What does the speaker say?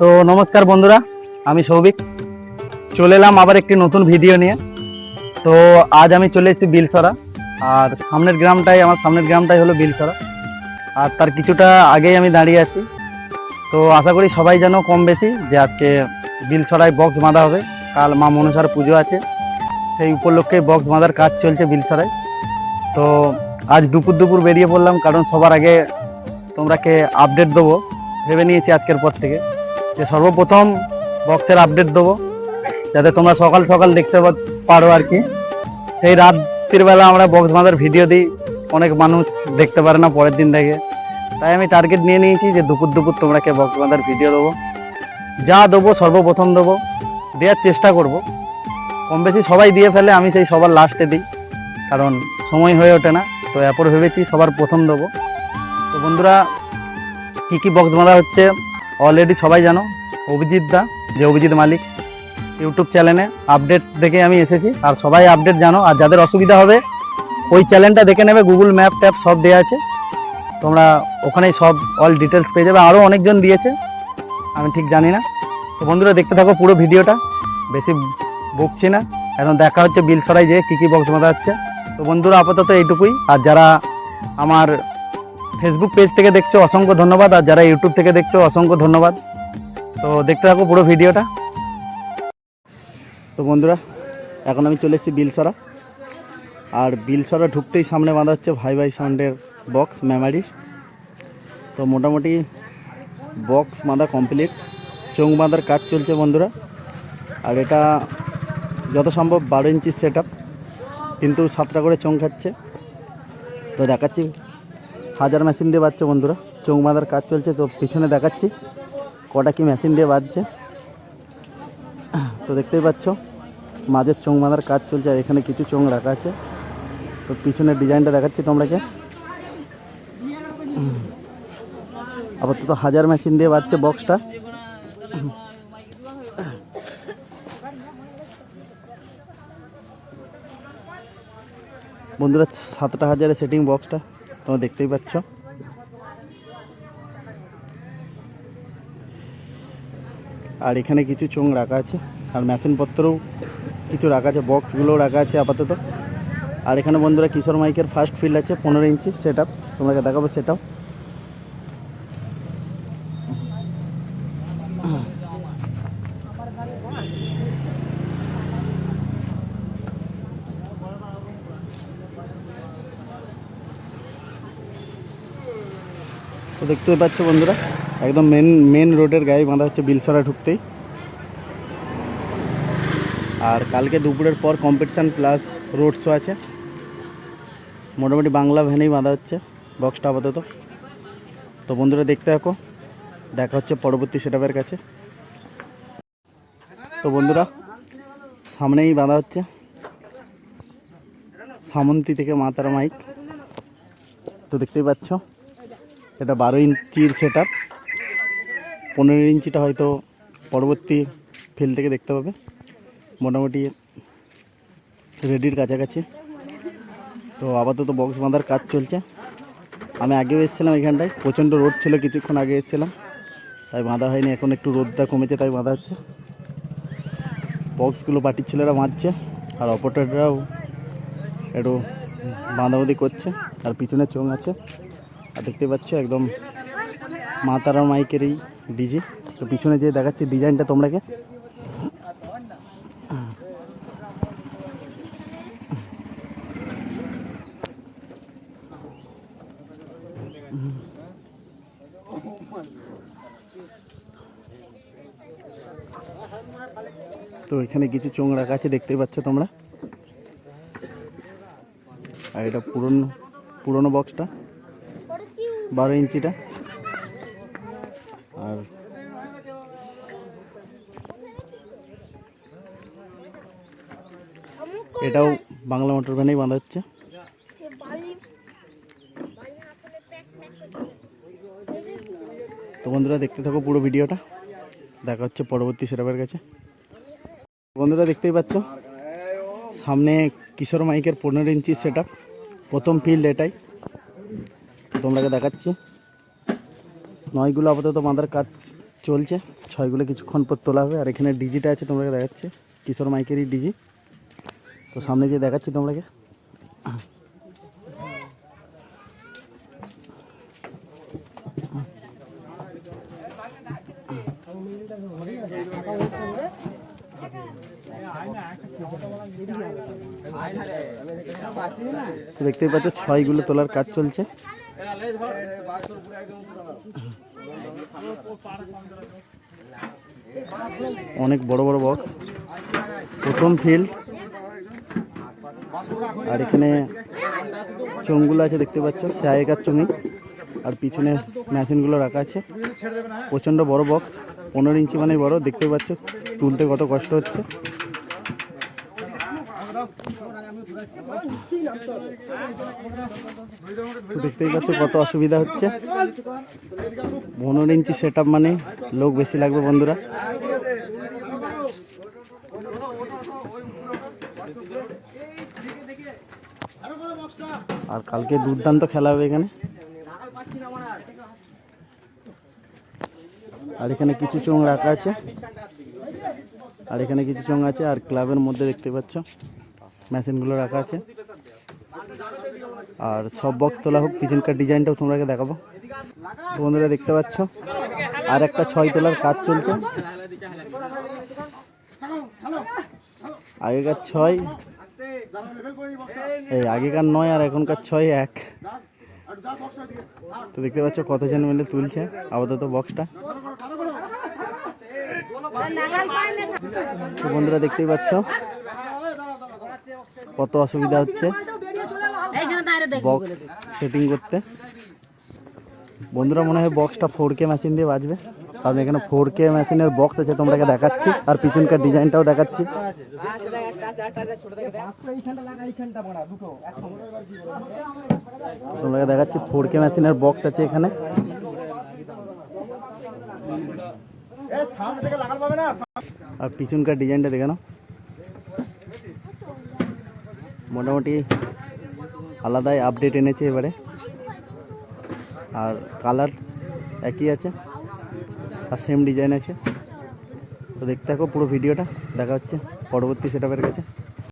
তো নমস্কার বন্ধুরা, আমি সৌভিক। চলে এলাম আবার একটি নতুন ভিডিও নিয়ে। তো আজ আমি চলে এসেছি বিলসরা আর সামনের গ্রামটাই, আমার সামনের গ্রামটাই হলো বিলসরা আর তার কিছুটা আগেই আমি দাঁড়িয়ে আছি। তো আশা করি সবাই যেন কম বেশি যে আজকে বিলসরায় বক্স বাঁধা হবে। কাল মা মনসার পুজো আছে। সেই উপলক্ষে বক্স বাঁধার কাজ চলছে বিলসরায় তো আজ দুপুর দুপুর বেরিয়ে পড়লাম, কারণ সবার আগে তোমরাকে আপডেট দেবো। ভেবে নিয়েছি আজকের পর থেকে। যে সর্বপ্রথম বক্সের আপডেট দেবো, যাতে তোমরা সকাল সকাল দেখতে পারো আর কি। সেই রাত্রির বেলা আমরা বক্স বাঁধার ভিডিও দিই, অনেক মানুষ দেখতে পারে না পরের দিন থেকে তাই আমি টার্গেট নিয়ে নিয়েছি যে দুপুর দুপুর তোমরাকে বক্স বাঁধার ভিডিও দেবো। যা দেবো, সর্বপ্রথম দেবো, দেওয়ার চেষ্টা করব। কম বেশি সবাই দিয়ে ফেলে, আমি সেই সবার লাস্টে দিই, কারণ সময় হয়ে ওঠে না। তো এরপর ভেবেছি সবার প্রথম দেবো। তো বন্ধুরা, কী কী বক্স বাঁধা হচ্ছে? অলরেডি সবাই জানো, অভিজিৎ দা, যে অভিজিৎ মালিক, ইউটিউব চ্যানেলে আপডেট দেখে আমি এসেছি। আর সবাই আপডেট জানো, আর যাদের অসুবিধা হবে, ওই চ্যানেলটা দেখে নেবে গুগল ম্যাপ ট্যাপ সব দেওয়া আছে। তোমরা ওখানেই সব অল ডিটেলস পেয়ে যাবে। আরও অনেকজন দিয়েছে, আমি ঠিক জানি না। তো বন্ধুরা, দেখতে থাকো পুরো ভিডিওটা। বেশি বকছি না। এখন দেখা হচ্ছে বিলসরাই যে কী কী বক্স বাঁধা হচ্ছে তো বন্ধুরা, আপাতত এইটুকুই। আর যারা আমার ফেসবুক পেজ থেকে দেখছ, অসংখ্য ধন্যবাদ। আর যারা ইউটিউব থেকে দেখছ, অসংখ্য ধন্যবাদ। তো দেখতে থাকো পুরো ভিডিওটা। তো বন্ধুরা, এখন আমি চলে এসেছি বিলসরা। আর বিলসরা ঢুকতেই সামনে বাঁধা হচ্ছে ভাই ভাই সাউন্ডের বক্স মেমারির তো মোটামুটি বক্স বাঁধা কমপ্লিট চোং বাঁধার কাজ চলছে বন্ধুরা। আর এটা যত সম্ভব বারো ইঞ্চির সেট কিন্তু সাতটা করে চোং খাচ্ছে। তো দেখাচ্ছি। হাজার মেশিন দিয়ে বাজছে বন্ধুরা। চোং বাঁধার কাজ চলছে, তো পিছনে দেখাচ্ছি। কটা কি মেশিন দিয়ে বাজছে? তো দেখতেই পাচ্ছ, মাঝের চোং বাঁধার কাজ চলছে, আর এখানে কিছু চোং রাখা আছে। তো পিছনের ডিজাইনটা দেখাচ্ছি তোমরাকে আপাতত হাজার মেশিন দিয়ে বাজছে বক্সটা বন্ধুরা, সাতটা হাজারের সেটিং বক্সটা তোমরা দেখতেই পাচ্ছ। আর এখানে কিছু চোং রাখা আছে, আর মেশিনপত্রও কিছু রাখা আছে, বক্সগুলোও রাখা আছে আপাতত। আর এখানে বন্ধুরা কিশোর মাইকের ফার্স্ট ফিল্ড আছে, পনেরো ইঞ্চি সেট আপ তোমাকে দেখাবো সেটাও তো দেখতে পাচ্ছ বন্ধুরা, একদম মেন মেন রোডের গায়ে বাঁধা হচ্ছে বিলসরা ঢুকতেই। আর কালকে দুপুরের পর কম্পিটিশান প্লাস রোড শো আছে। মোটামুটি বাংলা ভ্যানেই বাঁধা হচ্ছে বক্সটা আপাতত। তো বন্ধুরা দেখতে থাকো, দেখা হচ্ছে পরবর্তী সেটআপের কাছে। তো বন্ধুরা, সামনেই বাঁধা হচ্ছে। সামন্তী থেকে মাতারা মাইক তো দেখতেই পাচ্ছ এটা বারো ইঞ্চির সেট আপ পনেরো ইঞ্চিটা হয়তো পরবর্তী ফিল থেকে দেখতে পাবে। মোটামুটি রেডির কাছাকাছি। তো আপাতত বক্স বাঁধার কাজ চলছে। আমি আগেও এসেছিলাম এখানটায়। প্রচণ্ড রোদ ছিল, কিছুক্ষণ আগে এসেছিলাম। তাই বাঁধা হয়নি, এখন একটু রোদটা কমেছে, তাই বাঁধা হচ্ছে। বক্সগুলো পাটির ছেলেরা বাঁধছে, আর অপারেটররাও একটু বাঁধাবাঁধি করছে, আর পিছনে চোং আছে। আর দেখতে পাচ্ছ একদম মা তারা মাইকের এই ডিজি তো পিছনে যে দেখাচ্ছে ডিজাইনটা তোমরাকে তো এখানে কিছু চোং রাখা আছে দেখতেই পাচ্ছ তোমরা। আর এটা পুরনো পুরনো বক্সটা বারো ইঞ্চিটা। আর এটাও বাংলা মোটর ভ্যানেই বাঁধা হচ্ছে। তো বন্ধুরা, দেখতে থাকো পুরো ভিডিওটা। দেখা হচ্ছে পরবর্তী সেটাপের কাছে। বন্ধুরা, দেখতেই পাচ্ছ? সামনে কিশোর মাইকের পনেরো ইঞ্চি সেট প্রথম ফিল্ড এটাই। তো তোমাকে দেখাচ্ছি। নয়গুলো আপাতত বাঁধার কাজ চলছে। ছয়গুলো কিছুক্ষণ পর তোলা হবে। আর এখানে ডিজিটা আছে তোমরা দেখাচ্ছে। কিশোর মাইকেরই ডিজি। তো সামনে যে দেখাচ্ছি তোমরাকে দেখতেই পাচ্ছ, ছয়গুলো তোলার কাজ চলছে। অনেক বড় বড় বক্স প্রথম ফিল্ড আর এখানে চোঙগুলো আছে দেখতে পাচ্ছ সে আগেকার চুঙি আর পিছনে মেশিনগুলো রাখা আছে। প্রচণ্ড বড় বক্স পনেরো ইঞ্চি মানে বড়, দেখতে পাচ্ছ, তুলতে কত কষ্ট হচ্ছে তো দেখতেই পাচ্ছ কত অসুবিধা হচ্ছে। পনেরো ইঞ্চি সেট মানে লোক বেশি লাগবে বন্ধুরা। আর কালকে দুর্দান্ত খেলা হবে এখানে। আর এখানে কিছু চোঙ রাখা আছে। আর এখানে কিছু চোঙ আছে আর ক্লাবের মধ্যে দেখতে পাচ্ছ। মেশিনগুলো রাখা আছে। আর সব বক্স তোলা হোক, পিছনকার ডিজাইনটাও তোমরাকে দেখাবো। বন্ধুরা দেখতে পাচ্ছ, আর একটা ছয় তোলার কাজ চলছে। আগেকার ছয়, এই আগেকার নয় আর এখনকার ছয় এক। তো দেখতে পাচ্ছ কতজন মিলে তুলছে, আপাতত বক্সটা বন্ধুরা দেখতেই পাচ্ছ কত অসুবিধা হচ্ছে? বক্স সেটিং করতে। বন্ধুরা, মনে হয় বক্সটা ফোর কে মেশিন দিয়ে বাজবে। কারণ এখানে ফোর কে মেশিনের বক্স আছে তোমরাকে দেখাচ্ছি। আর পিছনকার ডিজাইনটাও দেখাচ্ছি। তোমরাকে দেখাচ্ছি ফোর কে মেশিনের বক্স আছে এখানে। আর পিছনকার ডিজাইনটা দেখে নাও। মোটামুটি আলাদাই আপডেট এনেছে এবারে। আর কালার একই আছে, আর সেম ডিজাইন আছে। তো দেখতে থাকো পুরো ভিডিওটা দেখা হচ্ছে পরবর্তী সেটআপের কাছে।